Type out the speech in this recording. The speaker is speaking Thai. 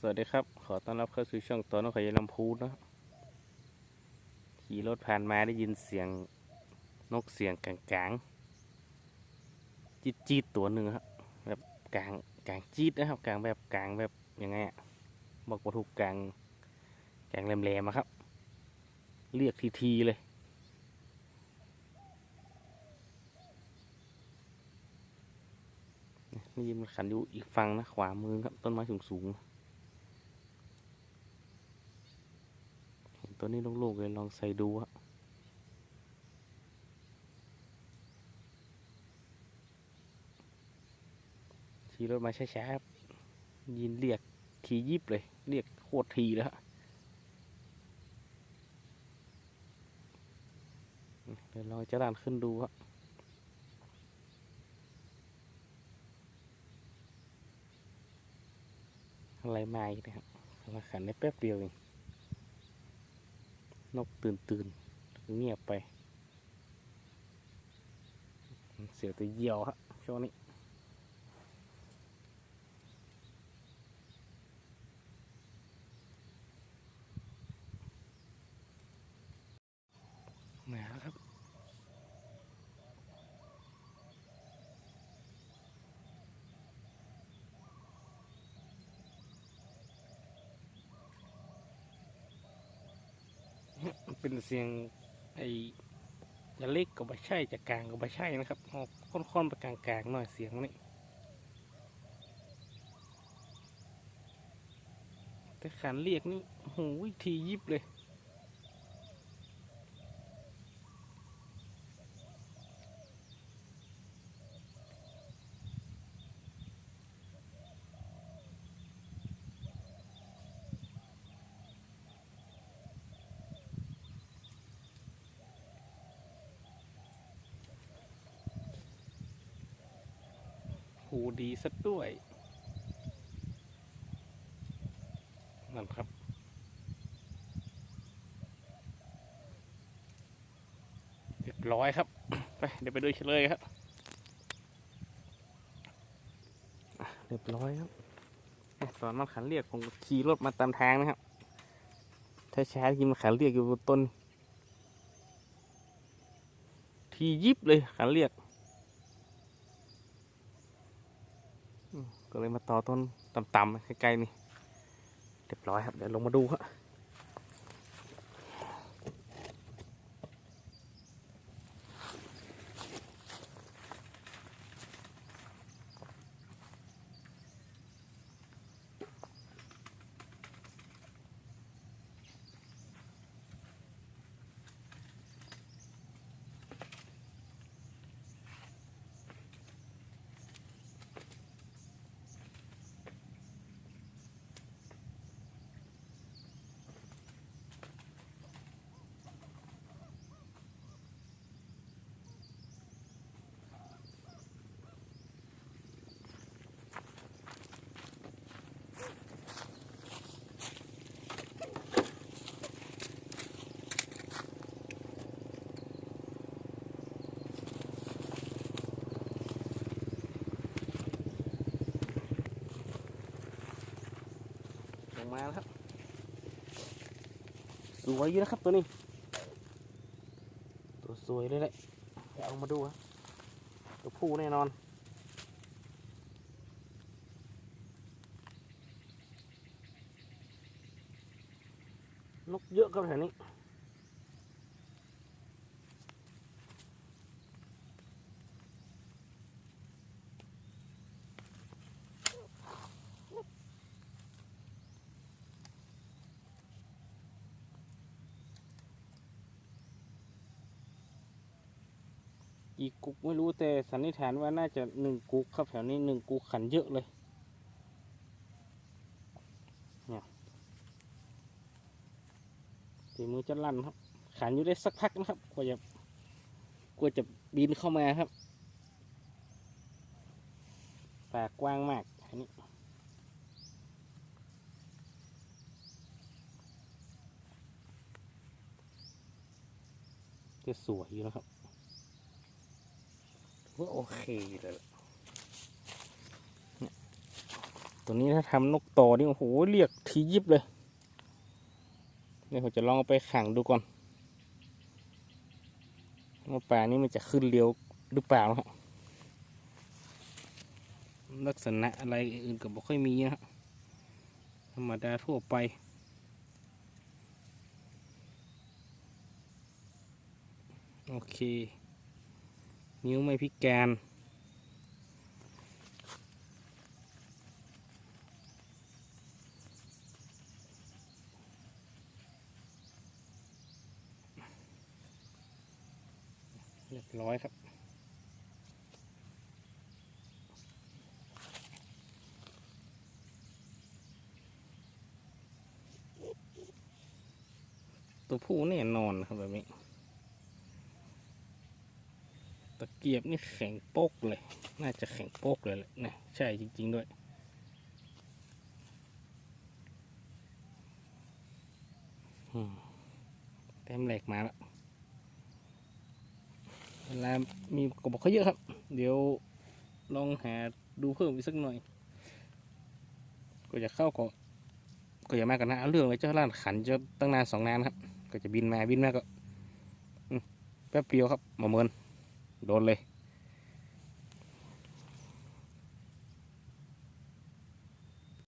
สวัสดีครับ ขอต้อนรับเข้าสู่ช่องตัวนกขยายลำพูนนะขี่รถผ่านมาได้ยินเสียงนกเสียงกลางๆจีดจีดตัวหนึ่งครับแบบกลางกลางจีดนะครับกลางแบบกลางแบบยังไงอะบอกว่าถูกกลางกลางแหลมๆอะครับ เรียกทีๆเลยนี่ยินมันขันอยู่อีกฝั่งนะขวามือครับต้นไม้สูงๆเห็น ต้นนี้โล่งๆเลยลองใส่ดูอะขี่รถมาช้าๆบยินเรียกทียิบเลย เรียกโคตรทีแล้วฮะเดี๋ยวลองจะดันขึ้นดูครับอะไรมาอีกนะครับมาขันได้แป๊บเดียวเอง นกตื่นตื่นเงียบไป เสียวตัวเยี่ยวฮะช่วงนี้ มาแล้วครับ เป็นเสียงไอ้จะเล็กก็ไม่ใช่จะกลางก็ไม่ใช่นะครับออกค่อนๆไปกลางๆหน่อยเสียงนี่แต่ขันเรียกนี่โอ้โหทียิบเลย หูดีสักด้วย นั่นครับเรียบร้อยครับ ไปเดี๋ยวไปดูเฉลยครับ เรียบร้อยครับ ตอนมันขันเรียกผมขี่รถมาตามทางนะครับถ้าช้าๆยิงมันขันเรียกอยู่บนต้น ทียิบเลยขันเรียก ก็เลยมาต่อต้นต่ำๆใกล้ๆนี่เรียบร้อยครับเดี๋ยวลงมาดูครับ มาแล้วครับ สวยอยู่นะครับตัวนี้ ตัวสวยเลยแหละเดี๋ยวเอามาดูครับตัวผู้แน่นอนนกเยอะครับแถวนี้ กกุกไม่รู้แต่สันนิษฐานว่าน่าจะหนึ่งกุกครับแถวนี้หนึ่งกุกขันเยอะเลยเนี่ยตีมือจะลั่นครับ ขันอยู่ได้สักพักนะครับกว่าจะกว่าจะบินเข้ามาครับปากกว้างมากอันนี้จะสวยอยู่นะครับ ก็โอเคเลยตัวนี้ถ้าทำนกต่อนี่โอ้โหเรียกทียิบเลยเนี่ยผมจะลองไปขังดูก่อนว่าปลานี้มันจะขึ้นเร็วหรือเปล่านะฮะลักษณะอะไรอื่นก็บ่ค่อยมีนะฮะธรรมดาทั่วไปโอเค นิ้วไม่พิการ เรียบร้อยครับ ตัวผู้แน่นอนครับแบบนี้ ตะเกียบนี่แข็งโป๊กเลย น่าจะแข็งโป๊กเลยแหละนะ ใช่จริง ๆ ด้วยอืมแต้มแหลกมาแล้วเวลามีกบเขาเยอะครับ เดี๋ยวลองหาดูเพิ่มอีกสักหน่อย ก็จะเข้าก็ก็อย่ามากันนะเอาเรื่องเลยเจ้าล้านขันจะตั้งนานสองนานครับ ก็จะบินมาบินมาก็แป๊บเดียวครับหมาเมิน โดนเลย